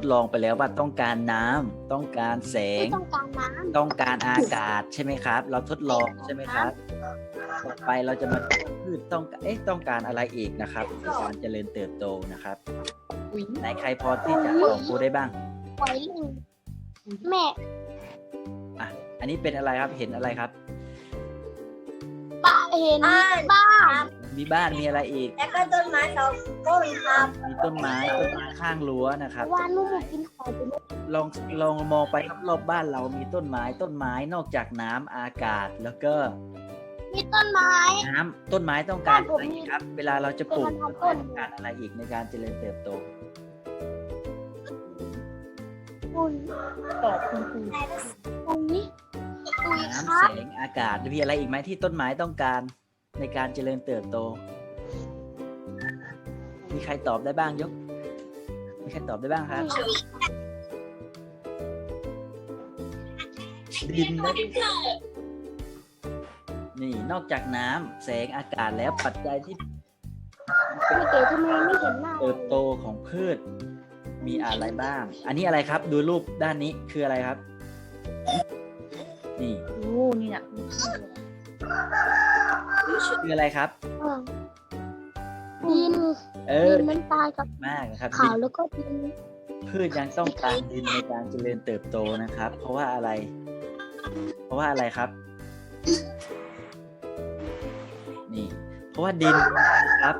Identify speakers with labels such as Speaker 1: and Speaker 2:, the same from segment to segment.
Speaker 1: ดลองไปแล้วว่าต้องการน้ำต้องการแส
Speaker 2: ไม่
Speaker 1: ง
Speaker 2: ต้องการน้
Speaker 1: ต้องการอากาศใช่ไหมครับ เราทดลองใช่ไหมครับ ต่อไปเราจะมาดูว่าพืชต้องเอ๊ะต้องการอะไรอีกนะครับในการเจริญเติบโตนะครับไหนใครพอที่จะตอบกูได้บ้างำ
Speaker 2: ไว้ลิงแม่
Speaker 1: อะ อันนี้เป็นอะไรครับเห็นอะไรครับ
Speaker 2: ป้าเห็น
Speaker 3: บ้าน
Speaker 2: บ้าน
Speaker 1: มีบ้านมีอะไรอีก
Speaker 3: แล้วก็ต้นไม้สองต้นครับ
Speaker 1: มีต้นไม้ต้นไม้ข้างรั้วนะครับ
Speaker 2: วานลูกหมูกินขอไปลูก
Speaker 1: ลองลองมองไปรอบๆบ้านเรามีต้นไม้ต้นไม้นอกจากน้ำอากาศแล้วก็
Speaker 2: มีต้นไม้
Speaker 1: น้ำต้นไม้ต้องการ
Speaker 2: บ้านผ
Speaker 1: อะ
Speaker 2: ม
Speaker 1: ไร
Speaker 2: มี
Speaker 1: อีกครับ เวลาเราจะปลูก
Speaker 2: เป็น
Speaker 1: ต้น
Speaker 2: ต้
Speaker 1: ไม้
Speaker 2: น
Speaker 1: ต้องการอะไรอีกในการเจริญเติบโต
Speaker 2: คุณ
Speaker 3: ตอบคุณครู
Speaker 2: ตรงนี้ตุยค
Speaker 1: น้ำ
Speaker 2: รั
Speaker 1: แส
Speaker 2: บ
Speaker 1: งอากาศมีอะไรอีกไหมที่ต้นไม้ต้องการ ในการเจริญเติบโต มีใครตอบได้บ้างยก มีใครตอบได้บ้างครับ ดินและนี่นอกจากน้ำแสงอากาศแล้วปัจจัยที่
Speaker 2: พี่เก๋ทำไมไม่เห็นหน้า
Speaker 1: เติบโตของพืช มีอะไรบ้าง อันนี้อะไรครับ ดูรูปด้านนี้คืออะไรครับ นี่
Speaker 3: โอ้นี่นะ
Speaker 1: คืออะไรครับ
Speaker 2: เออดิน
Speaker 1: เอ
Speaker 2: ดิ
Speaker 1: อน
Speaker 2: น้ำตาลกับ
Speaker 1: มากนะครับ
Speaker 2: ขาว
Speaker 1: ดิน
Speaker 2: แล้วก็ดิน
Speaker 1: พืชยังต้องการดินในการเจริญเติบโตนะครับ เพราะว่าอะไร เพราะว่าอะไรครับ นี่ เพราะว่าดินนะครับ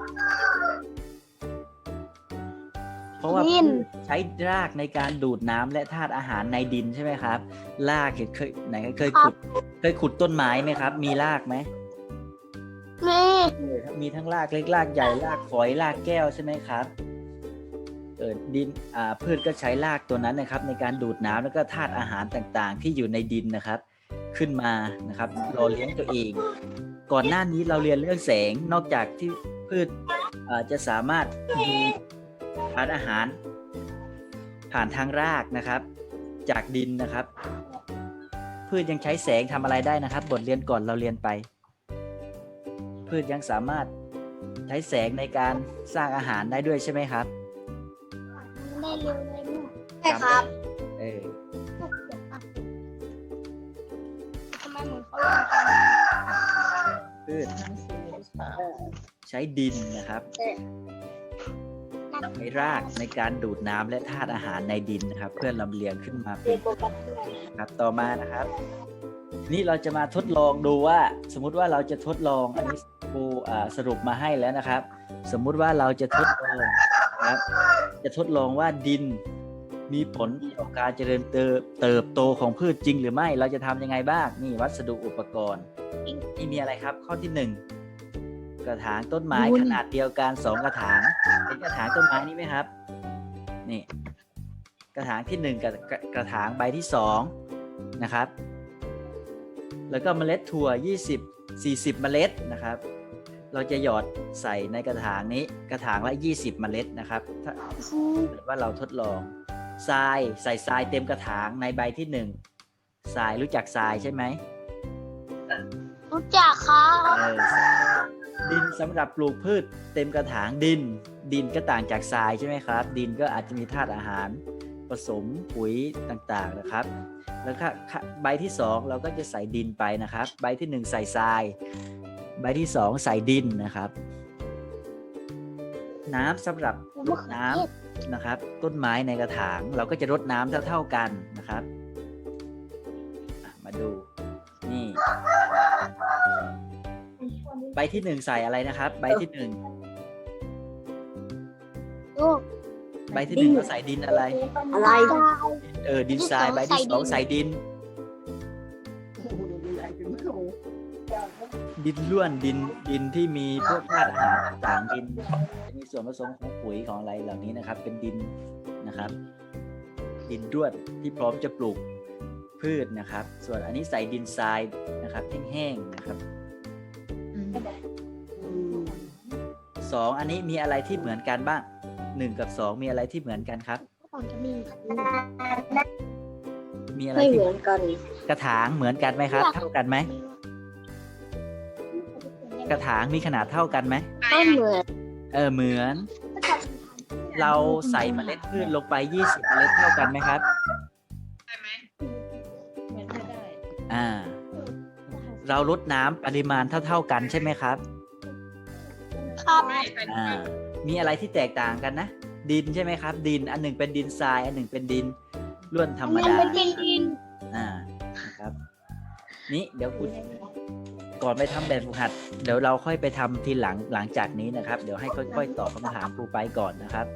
Speaker 1: เพราะว่า
Speaker 2: ดิน
Speaker 1: พืชใช้รากในการดูดน้ำและธาตุอาหารในดินใช่ไหมครับรากเห็นเคยไหนเคยขุด เคยขุดต้นไม้ไหมครับ มีรากไหม
Speaker 2: แม่
Speaker 1: เออมีทั้งรากเล็กรากใหญ่รากฝอยรากแก้วใช่ไหมครับเออดินอ่าพืชก็ใช้รากตัวนั้นนะครับ ในการดูดน้ำแล้วก็ธาตุอาหารต่างๆ ที่อยู่ในดินนะครับ ขึ้นมานะครับรอเลี้ยงตัวเอง ก่อนหน้านี้เราเรียนเรื่องแสงนอกจากที่พืชอ่อจะสามารถดูดทานอาหาร ผ่านทางรากนะครับ จากดินนะครับ พืชยังใช้แสงทำอะไรได้นะครับ บทเรียนก่อนเราเรียนไป พืชยังสามารถใช้แสงในการสร้างอาหารได้ด้วยใช่ไหมครับ
Speaker 2: ได้เร็วเลยลูก
Speaker 3: ใช่ครับ
Speaker 1: เออ
Speaker 2: ลูกเดี๋ยวอะทำไมเหมือนเขาอยากทำ
Speaker 1: พืชใช้ดินนะครับใช้รากในการดูดน้ำและธาตุอาหารในดินนะครับ เพื่อลำเลียงขึ้นมาเป็นครับต่อมานะครับ นี่เราจะมาทดลองดูว่า สมมุติว่าเราจะทดลองอันนี้ ครูอ่าสรุปมาให้แล้วนะครับ สมมุติว่าเราจะทดลองนะครับจะทดลองว่าดินมีผลต่อการเจริญเติบเติบโตของพืชจริงหรือไม่ เราจะทำยังไงบ้าง นี่วัสดุอุปกรณ์นี่มีอะไรครับ ข้อที่หนึ่งกระถางต้นไม้ขนาดเดียวกันสองกระถางเห็นกระถางต้นไม้นี่ไหมครับ นี่ กระถางที่หนึ่งกับกระกระถางใบที่สองนะครับ แล้วก็เมล็ดถั่ว 20 40 เมล็ดนะครับ เราจะหยอดใส่ในกระถางนี้กระถางละ 20 เมล็ดนะครับถ้าเกิดว่าเราทดลองทรายใส่ทรายเต็มกระถางในใบที่หนึ่งทรายรู้จักทรายใช่ไหม
Speaker 2: รู้จักครับ
Speaker 1: เออดินสำหรับปลูกพืชเต็มกระถางดิน ดินก็ต่างจากทรายใช่ไหมครับ ดินก็อาจจะมีธาตุอาหาร ผสมปุ๋ยต่างๆนะครับ แล้วก็ใบที่สองเราก็จะใส่ดินไปนะครับ ใบที่หนึ่งใส่ทราย ใบที่สองใส่ดินนะครับ น้ำสำหรับรดน้ำนะครับ ต้นไม้ในกระถางเราก็จะรดน้ำเท่า ๆกันนะครับอะมาดูนี่ ใบที่หนึ่งใส่อะไรนะครับ ใบที่หนึ่ง
Speaker 2: ลูก
Speaker 1: ใบที่หนึ่งเราใส่ดินอะไร
Speaker 3: อะไร
Speaker 1: เออดินทรายใบที่สองใส่ดิน ดินล้วนดินดินที่มีพวกธาตุอาหารต่างๆดินจะมีส่วนผสมของปุ๋ยของอะไรเหล่านี้นะครับ เป็นดินนะครับ ดินร่วนที่พร้อมจะปลูกพืชนะครับ ส่วนอันนี้ใส่ดินทรายนะครับแห้งๆนะครับสองอันนี้มีอะไรที่เหมือนกันบ้างหนึ่งกับสองมีอะไรที่เหมือนกันครับ
Speaker 2: ก่อนจะมี
Speaker 1: มีอะไร
Speaker 3: ไม่เห
Speaker 1: ที่
Speaker 3: มือนกัน
Speaker 1: กระถางเหมือนกันไหมครับ เท่ากันไหม กระถางมีขนาดเท่ากันไหม
Speaker 2: ก็เหมือน
Speaker 1: เออเหมือน
Speaker 2: ม
Speaker 1: เราใส่เมล็ดพืชลงไป 20เมล็ดเท่ากันไหมครับ
Speaker 3: เหมือนไม่ได้
Speaker 1: อ่า เราลดน้ำปริมาณเท่าๆกันใช่ไหมครับ
Speaker 2: ครับ
Speaker 1: อ่า มีอะไรที่แตกต่างกันนะ ดินใช่ไหมครับ ดินอันหนึ่งเป็นดินทราย อันหนึ่งเป็นดินล้วนธรรม
Speaker 2: มัน
Speaker 1: ดา
Speaker 2: เป็นดินดิน
Speaker 1: อ่านะครับ นี่เดี๋ยวคุณ ก่อนไปทำแบบฝึกหัด เดี๋ยวเราค่อยไปทำทีหลังหลังจากนี้นะครับ เดี๋ยวให้ค่อย ๆ ตอบคำถามครูไปก่อนนะครับ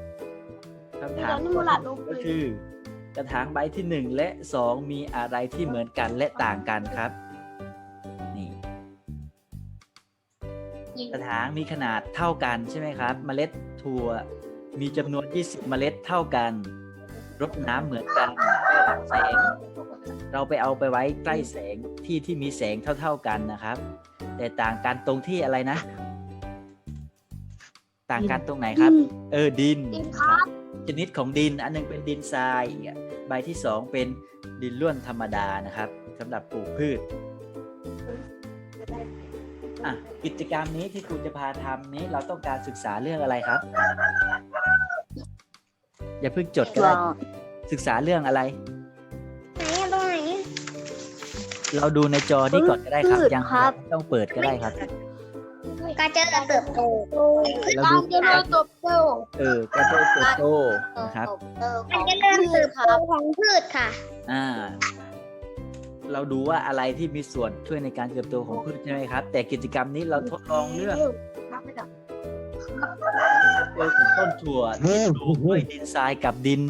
Speaker 1: คำถาม
Speaker 2: แล้วนี่มูลาดลง
Speaker 1: ก็คือกระถางใบที่หนึ่งและสองมีอะไรที่เหมือนกันและต่างกันครับ นี่กระถางมีขนาดเท่ากันใช่ไหมครับ เมล็ดถั่วมีจำนวน 20 เมล็ดเท่ากัน รดน้ำเหมือนกันแสง เราไปเอาไปไว้ใกล้แสงที่ที่มีแสงเท่า ๆกันนะครับ แต่ต่างกันตรงที่อะไรนะ ต่างกันตรงไหนครับ เออดิน
Speaker 2: ดินครับ
Speaker 1: ชนิดของดินอันหนึงเป็นดินทรายอีกอะใบที่สองเป็นดินล้วนธรรมดานะครับสำหรับปลูกพืชอะกิจกรรมนี้ที่ครูจะพาทำนี้เราต้องการศึกษาเรื่องอะไรครับ อย่าเพิ่งจดก็ได้ศึกษาเรื่องอะไร เราดูในจอนี้ก่อนก็ได้ครับ
Speaker 2: พืช
Speaker 1: ยัง
Speaker 2: ครับ
Speaker 1: ไม่ต้องเปิดก็ได้ครับ
Speaker 2: การเจริญเติบโต
Speaker 1: เรา
Speaker 2: กา
Speaker 1: ดู
Speaker 2: รเจริญเติบโต
Speaker 1: เออการเจริญเติบโตนะครับ
Speaker 2: การเจริญเติบโตของพืชค่ะ
Speaker 1: อ่า เราดูว่าอะไรที่มีส่วนช่วยในการเติบโตของพืชใช่ไหมครับ แต่กิจกรรมนี้เราทดลองเลือกเลือกถึงต้นถั่วที่ปลูกด้วยดินทรายกับดิน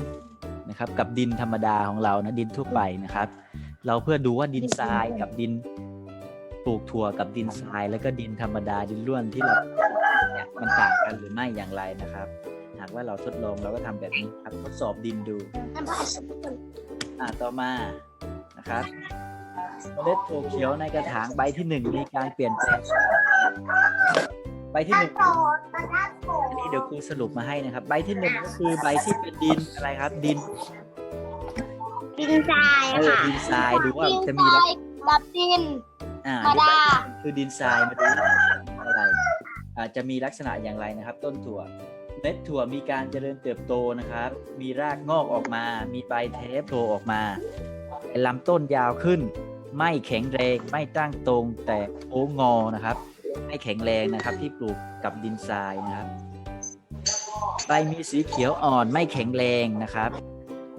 Speaker 1: นะครับ กับดินธรรมดาของเรานะดินทั่วไปนะครับ เราเพื่อดูว่าดินทรายกับดินปลูกถั่วกับดินทราย แล้วก็ดินธรรมดาดินร่วนที่เราเนี่ยมันต่างกันหรือไม่อย่างไรนะครับ หากว่าเราทดลองเราก็ทำแบบนี้ครับทดสอบดินดูอ่าต่อมานะครับเมล็ดถั่วเขียวในกระถางใบที่หนึ่งมีการเปลี่ยนแปลงใบที่หนึ่งอันนี้เดี๋ยวครูสรุปมาให้นะครับ ใบที่หนึ่งก็คือใบที่เป็นดินอะไรครับ ดิน
Speaker 2: ดินทราย
Speaker 1: เออ
Speaker 2: ค่ะ
Speaker 1: ดินทรายดูว่า
Speaker 2: ดิน
Speaker 1: จะ
Speaker 2: ท
Speaker 1: มีลั
Speaker 2: รากยกับดิน
Speaker 1: อ่า
Speaker 2: ธรรมดา
Speaker 1: คือดินทรายมาดูว่าอะไรอาจจะมีลักษณะอย่างไรนะครับ ต้นถั่วเม็ดถั่วมีการเจริญเติบโตนะครับ มีรากงอกออกมา มีใบเทปโผล่ออกมาลำต้นยาวขึ้น ไม่แข็งแรงไม่ตั้งตรงแต่โค้งงอนะครับ ไม่แข็งแรงนะครับที่ปลูกกับดินทรายนะครับใบมีสีเขียวอ่อนไม่แข็งแรงนะครับ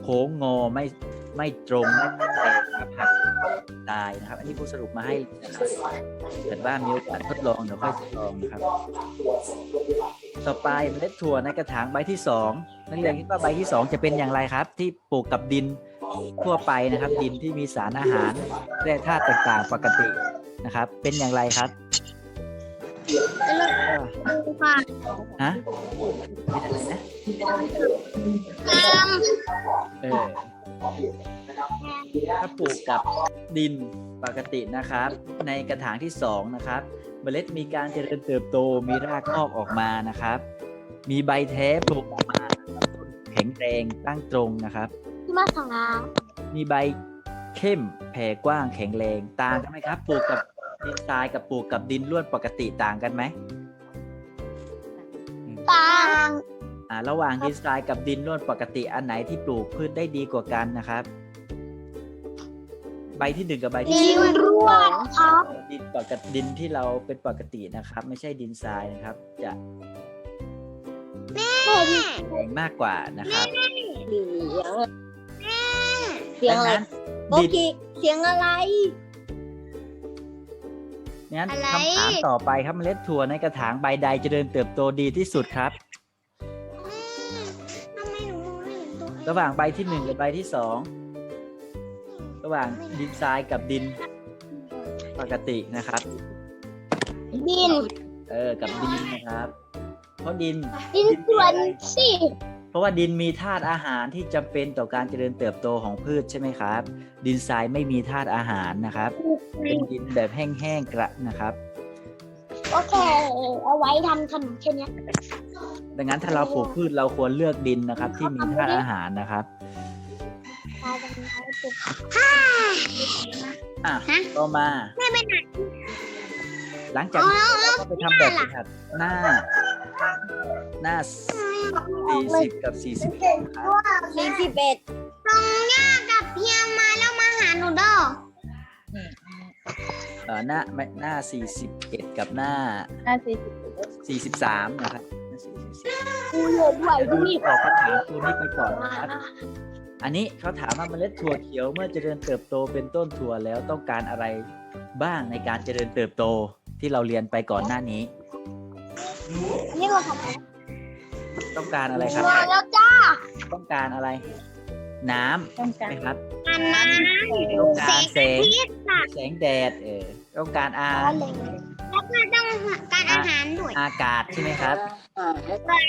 Speaker 1: โค้งงอไม่ ไม่ตรงไม่แข็งแรงนะครับหักตายนะครับ อันนี้ผู้สรุปมาให้นะครับเกิดว่ามีโอกาสทดลองเดี๋ยวค่อยทดลองนะครับ ต่อไปเมล็ดถั่วในกระถางใบที่สองนักเรียนคิดว่าใบที่สองจะเป็นอย่างไรครับ ที่ปลูกกับดินทั่วไปนะครับ ดินที่มีสารอาหารแร่ธาตุต่างๆปกตินะครับ เป็นอย่างไรครับ
Speaker 2: ดูค่ะ
Speaker 1: ฮะเป็นอะไรนะ
Speaker 2: งาม
Speaker 1: เออ ถ้าปลูกกับดินปกตินะครับ ในกระถางที่สองนะครับ เมล็ดมีการเจริญเติบโตมีรากงอกออกมานะครับ มีใบแท้ปลูกออกมานะครับต้นแข็งแรงตั้งตรงนะครับ
Speaker 2: ที่มาสังงา
Speaker 1: มีใบเข้มแผ่กว้างแข็งแรงต่างกันไหมครับ ปลูกกับดินทรายกับปลูกกับดินล้วนปกติต่างกันไหม
Speaker 2: ต่าง
Speaker 1: อ่า ระหว่างดินทรายกับดินล้วนปกติอันไหนที่ปลูกพืชได้ดีกว่ากันนะครับ ใบที่หนึ่งกับใบที่
Speaker 2: ดิ
Speaker 1: ส
Speaker 2: น
Speaker 1: อง
Speaker 2: ร่วนครับ
Speaker 1: ดินปกติดินที่เราเป็นปกตินะครับ ไม่ใช่ดินทรายนะครับ จะแรงมากกว่านะครับ
Speaker 3: เสียงอะไร
Speaker 1: ดังนั้น
Speaker 3: โอ
Speaker 1: ดิน
Speaker 3: เคเสียงอะไร
Speaker 1: งั้น
Speaker 2: อะไร
Speaker 1: คำถามต่อไปครับเมล็ดถั่วในกระถางใบใดเจริญเติบโตดีที่สุดครับ ระหว่างใบที่หนึ่งกับใบที่สองระหว่างดินทรายกับดินปกตินะครับ
Speaker 2: ดิน
Speaker 1: เออ กับดินนะครับ เพราะดิน
Speaker 2: ดินส่วนสิ
Speaker 1: เพราะว่าดินมีธาตุอาหารที่จำเป็นต่อการเจริญเติบโตของพืชใช่ไหมครับ ดินทรายไม่มีธาตุอาหารนะครับ เป็นดินแบบแห้งๆกระนะครับ
Speaker 2: ก็แค่เอาไว้ทำขนมแค่เนี้ย
Speaker 1: ดังนั้นถ้าเราปลูกพืชเราควรเลือกดินนะครับ ที่มีธาตุอาหารนะครับ
Speaker 2: ตายตรงนี้เอาไปปลูก
Speaker 1: อะ
Speaker 2: ฮะ
Speaker 1: ต่อมา
Speaker 2: แม่ไปไหน
Speaker 1: หลังจากนี้เราก็ไปทำแบบฝึกหัดหน้า หน้าสี่สิบกับสี่สิบเอ็ดครับ
Speaker 3: สี่สิบเอ็ด
Speaker 2: ส่งย่ากับเพียมาแล้วมาหาหนูเด้อ
Speaker 1: เอ่อหน้าไม่หน้าสี่สิบเอ็ดกับหน้า
Speaker 3: ห้าสี่สิบเอ็ด
Speaker 1: สี่สิบสามนะครับ หน้า44
Speaker 2: กูเลยด้วย
Speaker 1: ดู
Speaker 2: พี่
Speaker 1: ตอบคำถามตัวนี้ไปก่อนนะครับ อันนี้เขาถามว่าเมล็ดถั่วเขียวเมื่อเจริญเติบโตเป็นต้นถั่วแล้วต้องการอะไรบ้างในการเจริญเติบโตที่เราเรียนไปก่อนหน้านี้
Speaker 2: นี่เราทำอะไร
Speaker 1: ต้องการอะไรครับ
Speaker 2: มาแล้วจ้า
Speaker 1: ต้องการอะไร น้ำ
Speaker 3: ต้อง
Speaker 1: ใช่
Speaker 3: การ
Speaker 1: ไหมครับ
Speaker 2: อันน้
Speaker 1: ต้องการแสงแสงแดดเออต้องการอา
Speaker 2: แล้วก็งการ อาหารด้วย
Speaker 1: อากาศใช่ไหมครับ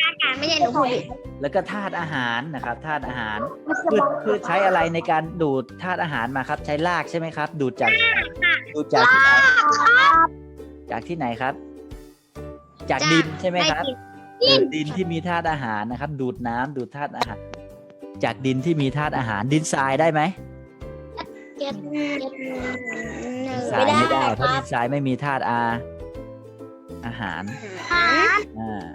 Speaker 2: อากาศไม่ใช่หนูพูดผิด
Speaker 1: แล้วก็ธาตุอาหารนะครับธาตุอาหารพืชพืชใช้อะไรในการดูดธาตุอาหารมาครับ ใช้รากใช่ไหมครับ ดูดจากดูดจากที่ไหนจากที่ไหนครับ จากดินใช่ไหมครับเออดินที่มีธาตุอาหารนะครับ ดูดน้ำดูดธาตุอาหาร จากดินที่มีธาตุอาหารดินทรายได้ไหม
Speaker 2: เจ็ดเจ็ดหนึ่ง
Speaker 1: ทรายไม่ได้เพราะดินทรายไม่มีธาตุอา อาหาร
Speaker 2: อาหาร
Speaker 1: อ่า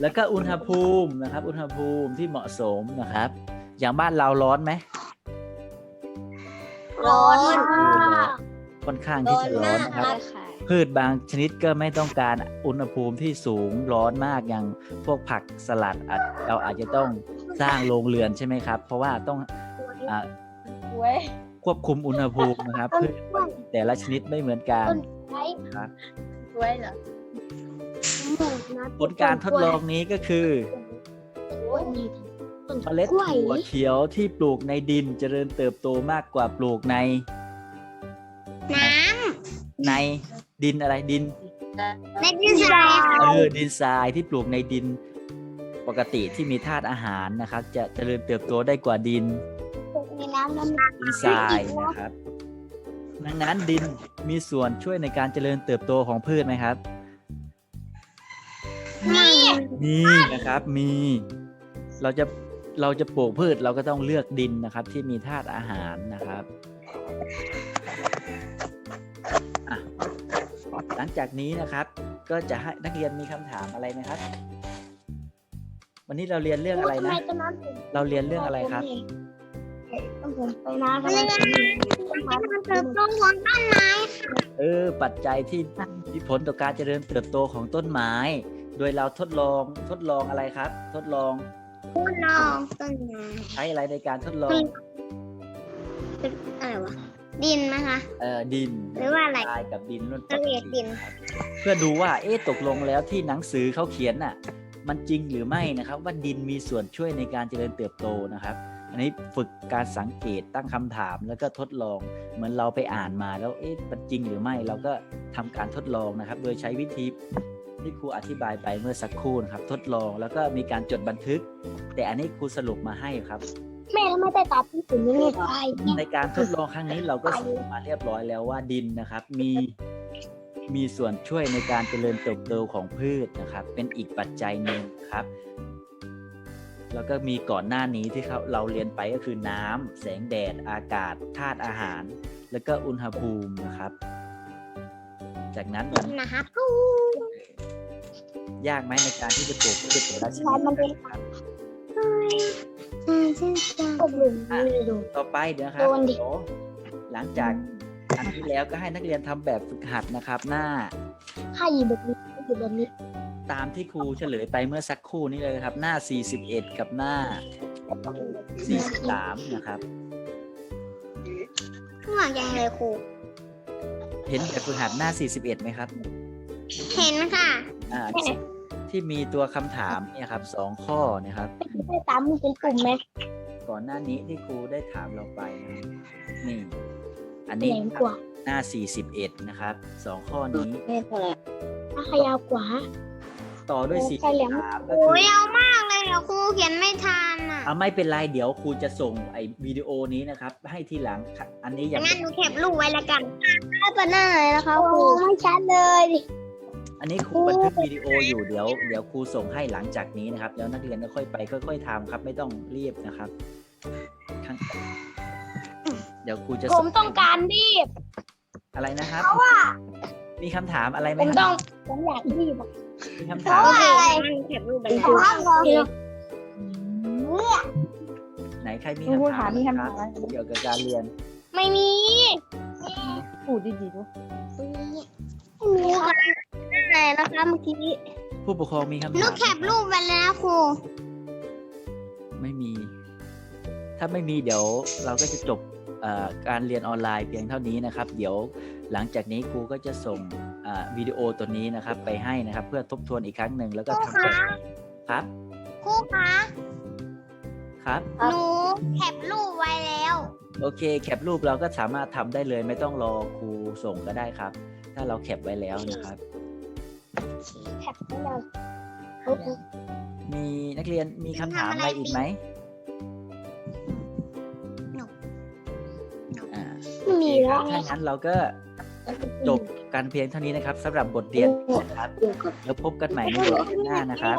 Speaker 1: แล้วก็อุณหภูมินะครับ อุณหภูมิที่เหมาะสมนะครับ อย่างบ้านเราร้อนไหม
Speaker 2: ร้อน
Speaker 1: ค่อนข้างที่จะร้อนนะครับ พืชบางชนิดก็ไม่ต้องการอุณหภูมิที่สูงร้อนมากอย่างพวกผักสลัดอาจเราอาจจะต้องสร้างโรงเรือนใช่ไหมครับ เพราะว่าต้องอา
Speaker 3: เว้ย
Speaker 1: ควบคุมอุณหภูมินะครับพืชแต่ละชนิดไม่เหมือนกัน
Speaker 2: ไว้
Speaker 1: ครับ
Speaker 3: เว้ยเหรอ
Speaker 1: ผลการทดลองนี้ก็คือเมล็ดถั่วเขียวที่ปลูกในดินเจริญเติบโตมากกว่าปลูกใน
Speaker 2: น้
Speaker 1: ในดินอะไรดินำ
Speaker 2: ในดินทรายค่ะ
Speaker 1: เออดินทรายที่ปลูกในดินปกติที่มีธาตุอาหารนะครับ จะเจริญเติบโตได้กว่าดิน
Speaker 2: ในน้ำน้ำ
Speaker 1: ดินทรายนะครับ ดังนั้นดินมีส่วนช่วยในการเจริญเติบโตของพืชไหมครับ
Speaker 2: นี่
Speaker 1: มีนะครับมี เราจะเราจะปลูกพืชเราก็ต้องเลือกดินนะครับ ที่มีธาตุอาหารนะครับอะหลังจากนี้นะครับ ก็จะให้นักเรียนมีคำถามอะไรไหมครับ วันนี้เราเรียนเรื่องอะไรนะ
Speaker 2: ต้นน้ำผม
Speaker 1: เราเรียนเรื่องอะไรครับ
Speaker 2: ต้นผมไปน้ำเรื่องการเติบโตของต้นไม้
Speaker 1: เออปัจจัยที่มีผลต่อการเจริญเติบโตของต้นไม้ โดยเราทดลองทดลองอะไรครับ ทดลอง
Speaker 2: พูดลองต้นไม้
Speaker 1: ใช้อะไรในการทดลอง
Speaker 2: เป็นอะไรวะ ดินไหมคะ
Speaker 1: เอ่อดิน
Speaker 2: หรือว่าอะไร
Speaker 1: ทรายกับดินนุ่นป
Speaker 2: ละ
Speaker 1: ก
Speaker 2: เอียดดิ
Speaker 1: ติ
Speaker 2: น
Speaker 1: ครับเพื่อดูว่าเอ๊ะตกลงแล้วที่หนังสือเขาเขียนน่ะ มันจริงหรือไม่นะครับ ว่าดินมีส่วนช่วยในการเจริญเติบโตนะครับ อันนี้ฝึกการสังเกตตั้งคำถามแล้วก็ทดลอง เหมือนเราไปอ่านมาแล้วเอ๊ะมันจริงหรือไม่ เราก็ทำการทดลองนะครับ โดยใช้วิธี ที่ครูอธิบายไปเมื่อสักครู่นะครับ ทดลองแล้วก็มีการจดบันทึก แต่อันนี้ครูสรุปมาให้ครับ
Speaker 2: แม่แล้วไม่ได้ตัดที่ถึงยังไงไป
Speaker 1: ในการทดลองครั้งนี้เราก็สรุปมาเรียบร้อยแล้วว่าดินนะครับ มีมีส่วนช่วยในการเจริญเติบโตของพืชนะครับ เป็นอีกปัจจัยหนึ่งครับ แล้วก็มีก่อนหน้านี้ที่เขาเราเรียนไปก็คือน้ำแสงแดด อากาศธาตุอาหาร แล้วก็อุณหภูมินะครับ จากนั้นมัน
Speaker 2: นะครับ
Speaker 1: ยากไหมในการที่จะปลูกพืชแต่ละชนิดนะครับ
Speaker 2: ผมหลุมนี่ดู
Speaker 1: ต่อไปเดี๋ยวครับ
Speaker 2: โดนดิ
Speaker 1: เดี๋ยวหลังจากอันที่แล้วก็ให้นักเรียนทำแบบฝึกหัดนะครับ หน้า
Speaker 2: ถ้าอยู่แบบนี้อยู่แบบนี้
Speaker 1: ตามที่ครูเฉลยไปเมื่อสักครู่นี้เลยครับ หน้า 41 กับหน้า 43 นะครับ
Speaker 2: ข้างหลังยังเลยครู
Speaker 1: เห็นแบบฝึกหัดหน้า 41ไหมครับ
Speaker 2: เห็นค่ะ
Speaker 1: อ่าที่ที่มีตัวคำถามเนี่ยครับสองข้อเนะครับ
Speaker 2: ไม่ตามมันเป็นปุ่มไหม
Speaker 1: ก่อนหน้านี้ที่ครูได้ถามเราไปนะครับนี่อัน
Speaker 2: แห
Speaker 1: นี้
Speaker 2: ลมกว่า
Speaker 1: หน้า 41 นะครับสองข้อนี้
Speaker 3: ไม่เท่าไหร่
Speaker 2: ถ้าขยาวกว่า
Speaker 1: ต่อด้วย
Speaker 2: โอ้ใช่แหลม
Speaker 1: 43ก็
Speaker 2: โอ้
Speaker 1: คื
Speaker 2: ย
Speaker 1: อ
Speaker 2: เอามากเลยเหรอครูเขียนไม่ทันอะ
Speaker 1: อ่าไม่เป็นไรเดี๋ยวครูจะส่งไอ้วิดีโอนี้นะครับ ให้ทีหลังอันนี้ยัง
Speaker 2: งั้นหนูเก็บรูปไว้ละกัน ถ้าเป็นหน้าไหนนะคะครูไม่ชัดเลย
Speaker 1: อั นนี้ครูบันทึกวิดีโออยู่เดี๋ยวเดี๋ยวครูส่งให้หลังจากนี้นะครับ แล้วนักเรียนก็ค่อยไปค่อยๆทำครับ ไม่ต้องรีบนะครับข้างเดี๋ยวครูจะ
Speaker 2: ผ
Speaker 1: ส่
Speaker 2: มต้องการรีบ
Speaker 1: อะไรนะครับ
Speaker 2: เพราะว่า
Speaker 1: มีคำถามอะไรไหม
Speaker 2: ผม
Speaker 1: ค
Speaker 2: ต้
Speaker 1: รั
Speaker 2: อบงผมอยากรีบอะ
Speaker 1: มีคำ
Speaker 2: เพ
Speaker 1: ถาม
Speaker 2: ราะอะไร
Speaker 3: แคปรูปไป
Speaker 2: เพราะว่า
Speaker 1: ไหนใครมี
Speaker 3: ครู
Speaker 1: คำถา
Speaker 3: ถาม
Speaker 1: ม
Speaker 3: มี
Speaker 1: ไหม
Speaker 3: คำ
Speaker 1: ครั
Speaker 3: ถา
Speaker 1: บ
Speaker 3: มอะไร
Speaker 1: เกี่ยวกับการเรียน
Speaker 2: ไม่มี
Speaker 3: พูดดีๆดู
Speaker 2: ไม่มีค่ะ อะไรนะคะเมื่อกี้
Speaker 1: ผู้ปกครองมีคำถาม
Speaker 2: หนูแคปรูปไว้แล้วนะครู
Speaker 1: ไม่มี ถ้าไม่มีเดี๋ยวเราก็จะจบเอ่อการเรียนออนไลน์เพียงเท่านี้นะครับ เดี๋ยวหลังจากนี้ครูก็จะส่งอ่าวิดีโอตัวนี้นะครับ ไปให้นะครับ เพื่อทบทวนอีกครั้งหนึ่งแล้วก็
Speaker 2: ครู
Speaker 1: ทำแบบ
Speaker 2: คะ
Speaker 1: ครับ
Speaker 2: ครูคะ
Speaker 1: ครับ
Speaker 2: หนูแคปรูปไว้แล้ว
Speaker 1: โอเคแคปรูปเราก็สามารถทำได้เลย ไม่ต้องรอครูส่งก็ได้ครับ ถ้าเราแคปไว้แล้วนะครับ
Speaker 2: แคปไว้แล้ว
Speaker 1: มีนักเรียนมีคำถามอะไรอีกไหมอ่า
Speaker 2: ไม่มี
Speaker 1: โอเคค
Speaker 2: แล้
Speaker 1: รั
Speaker 2: ว
Speaker 1: บถ้างั้นเราก็จบการเพียงเท่านี้นะครับสำหรับบทเรียนนะครับแล้วพบกันใหม่ในบทเรียนหน้านะครับ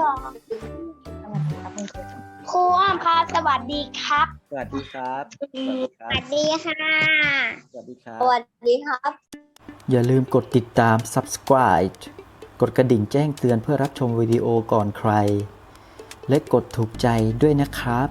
Speaker 2: ครูอ้อมครับสวัสดีครับ
Speaker 1: สวัสดีครับสวัสดีค
Speaker 2: ส
Speaker 1: รับ
Speaker 2: วัสดีค่ะ
Speaker 1: สวัสดีครับ
Speaker 3: สวัสดีครับ
Speaker 4: อย่าลืมกดติดตาม subscribe กดกระดิ่งแจ้งเตือนเพื่อรับชมวิดีโอก่อนใคร และกดถูกใจด้วยนะครับ